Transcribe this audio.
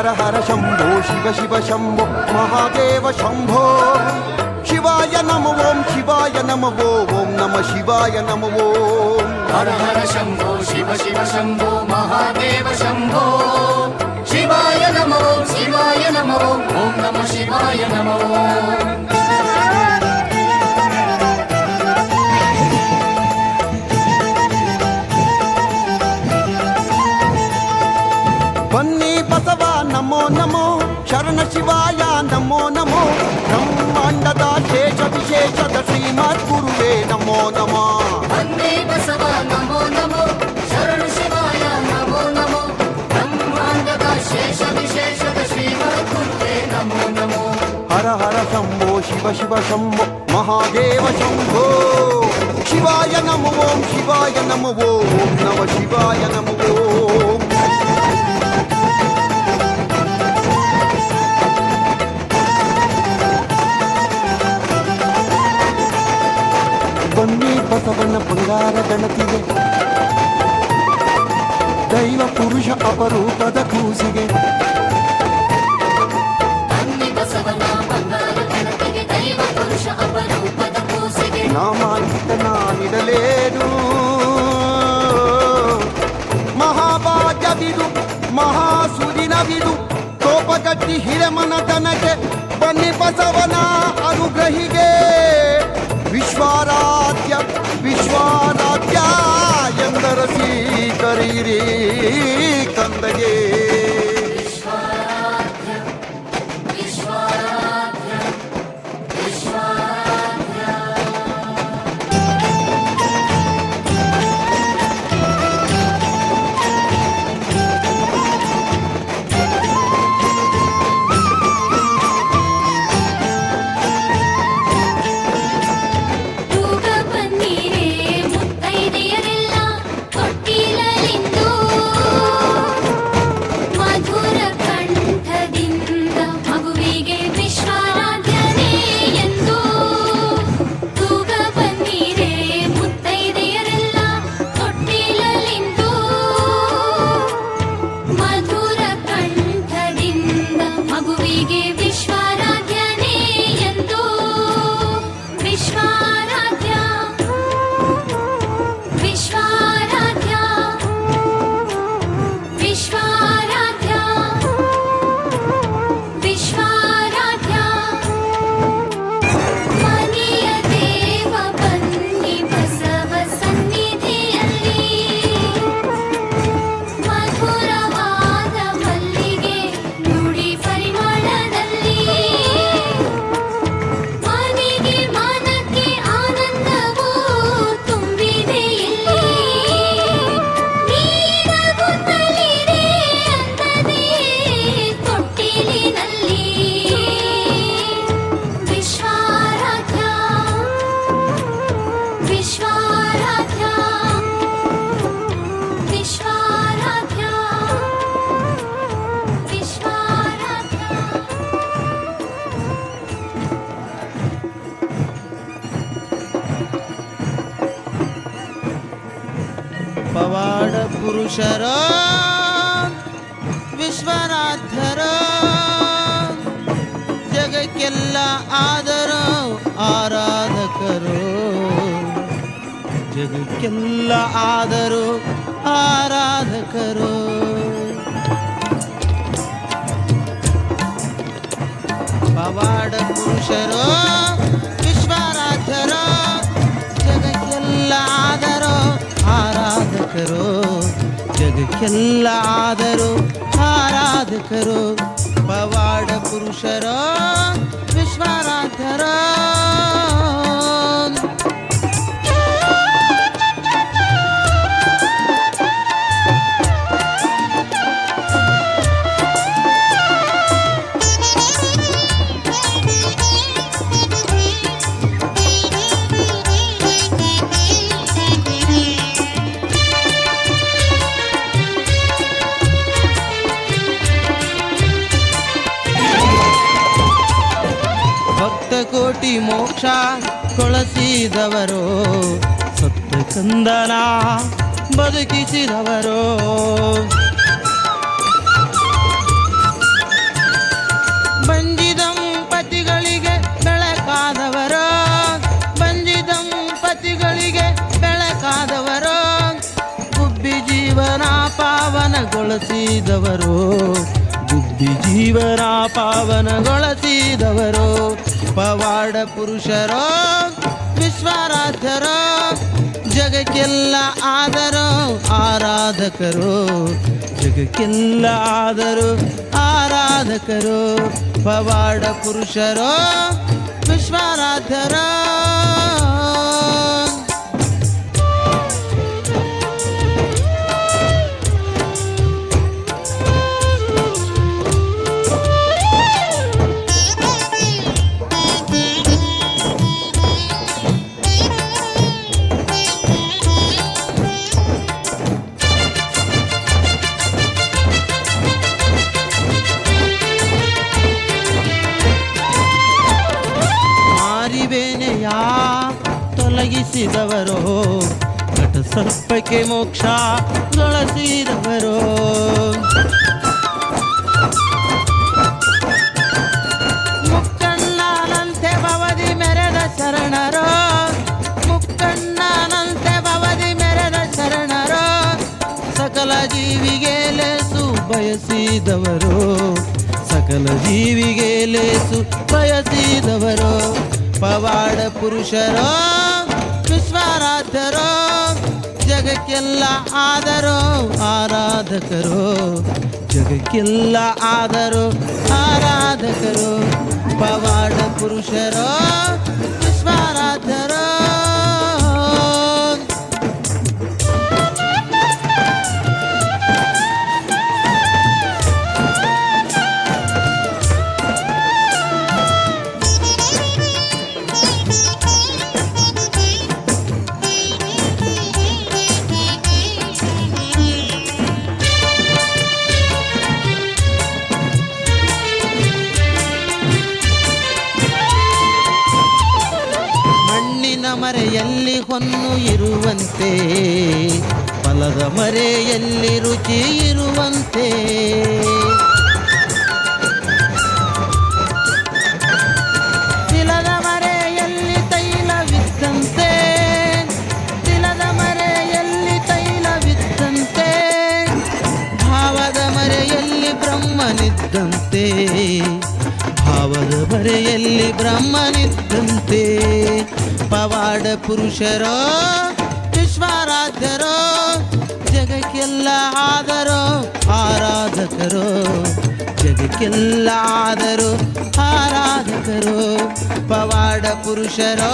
హర హర శంభో శివ శివ శంభో మహాదేవ శంభో శివాయ నమ ఓం శివాయ నమ ఓం నమ శివాయ నమ ఓం హర హర శంభో శివ శివ శంభో మహాదేవ శంభో శివాయ నమ శివాయ నమ ఓం నమ శివాయ నమ పన్నీ ಬಸವ ನಮೋ ನಮೋ ಶರಣ ಶಿವಾಯ ನಮೋ ನಮೋ ಬ್ರಹ್ಮಾಂಡದ ಶೇಷ ವಿಶೇಷದ ಶ್ರೀಮದ್ ಗುರುವೇ ನಮೋ ನಮೋ ವಂದೇ ಬಸವ ನಮೋ ನಮೋ ಶರಣ ಶಿವಾಯ ನಮೋ ನಮೋ ಬ್ರಹ್ಮಾಂಡದ ಶೇಷ ವಿಶೇಷದ ಶ್ರೀಮದ್ ಗುರುವೇ ನಮೋ ನಮೋ ಹರ ಹರ ಶಂಭೋ ಶಿವ ಶಿವ ಶಂಭೋ ಮಹಾದೇವ ಶಂಭೋ ಶಿವಾಯ ನಮ ಓಂ ಶಿವಾಯ ನಮ ಓಂ ನಮ ಶಿವಾಯ ನಮ ಬಸವನ ಬಂಗಾರ ಗಣತಿಗೆ ದೈವ ಪುರುಷ ಅಪರೂಪದ ಕೂಸಿಗೆ. ನಾಮಾಂಕಿತ ನಾನಿಡಲೇನು ಮಹಾಭಾಗ್ಯವಿದು ಮಹಾಸುರಿನವಿದು ಕೋಪಗಟ್ಟಿ ಹಿರಮನತನಕ್ಕೆ ಬನ್ನಿ ಬಸವನ ಅನುಗ್ರಹಿಗೆ. ವಿಶ್ವಾರಾಧ್ಯ ಪುರುಷರ ವಿಶ್ವನಾಥರ. ಜಗಕ್ಕೆಲ್ಲ ಆದರ ಆರಾಧಕರು. ಜಗಕ್ಕೆಲ್ಲ ಆದರು ಆರಾಧಕರು. ಪವಾಡ ಪುರುಷರು ವಿಶ್ವನಾಥರ. ಜಗಕ್ಕೆಲ್ಲ ಆದರೋ ಆರಾಧಕರು. ಜಗಕ್ಕೆಲ್ಲ ಆದರೂ ಆರಾಧಕರು ಮುಕ್ತಿ ಮೋಕ್ಷ ಕೊಳಸಿದವರೋ. ಸತ್ತ ಕಂದನ ಬದುಕಿಸಿದವರೋ. ಬಂಜಿದಂಪತಿಗಳಿಗೆ ಬೆಳಕಾದವರೋ. ಬಂಜಿದಂಪತಿಗಳಿಗೆ ಬೆಳಕಾದವರೋ. ಗುಬ್ಬಿ ಜೀವನ ಪಾವನಗೊಳಿಸಿದವರೋ. ಗುಬ್ಬಿ ಜೀವನ ಪಾವನಗೊಳಿಸಿದವರೋ. ಪವಾಡ ಪುರುಷರೋ ವಿಶ್ವಾರಾಧ್ಯರೋ ಜಗಕ್ಕೆಲ್ಲ ಆದರೋ ಆರಾಧಕರು ಜಗಕ್ಕೆಲ್ಲ ಆದರೂ ಆರಾಧಕರು ಪವಾಡ ಪುರುಷರೋ ವಿಶ್ವರಾಧ್ಯರೋ ತೊಲಗಿಸಿದವರು ಕಟ ಸರ್ಪಕ್ಕೆ ಮೋಕ್ಷ ಗಳಿಸಿದವರು? ಮುಕ್ಕಣ್ಣನಂತೆ ಭವದಿ ಮೆರೆದ ಶರಣರೋ? ಮುಕ್ಕಣ್ಣನಂತೆ ಭವದಿ ಮೆರೆದ ಶರಣರೋ? ಸಕಲ ಜೀವಿಗೆ ಲೇಸು ಬಯಸಿದವರು? ಸಕಲ ಜೀವಿಗೆ ಲೇಸು ಬಯಸಿದವರು? ಪವಾಡ ಪುರುಷರೋ? ವಿಶ್ವರಾಧ್ಯರೋ ಜಗಕ್ಕೆಲ್ಲ ಆದರು ಆರಾಧಕರು. ಜಗಕ್ಕೆಲ್ಲ ಆದರು ಆರಾಧಕರು. ಪವಾಡ ಪುರುಷರು ವಿಶ್ವರಾಧ್ಯರೋ ಹೊನ್ನು ಇರುವಂತೆ, ಫಲದ ಮರೆಯಲ್ಲಿ ರುಚಿ ಇರುವಂತೆ. ತಿಲದ ಮರೆಯಲ್ಲಿ ತೈಲವಿದ್ದಂತೆ ತಿಲದ ಮರೆಯಲ್ಲಿ ತೈಲವಿದ್ದಂತೆ ಭಾವದ ಮರೆಯಲ್ಲಿ ಬ್ರಹ್ಮನಿದ್ದಂತೆ ಭಾವದ ಬರೆಯಲ್ಲಿ ಬ್ರಹ್ಮನಿದ್ದಂತೆ ಪವಾಡ ಪುರುಷರೋ ವಿಶ್ವಾರಾಧ್ಯರೋ ಜಗಕ್ಕೆಲ್ಲ ಆದರೋ ಆರಾಧಕರು ಜಗಕ್ಕೆಲ್ಲ ಆದರೂ ಆರಾಧಕರು ಪವಾಡ ಪುರುಷರೋ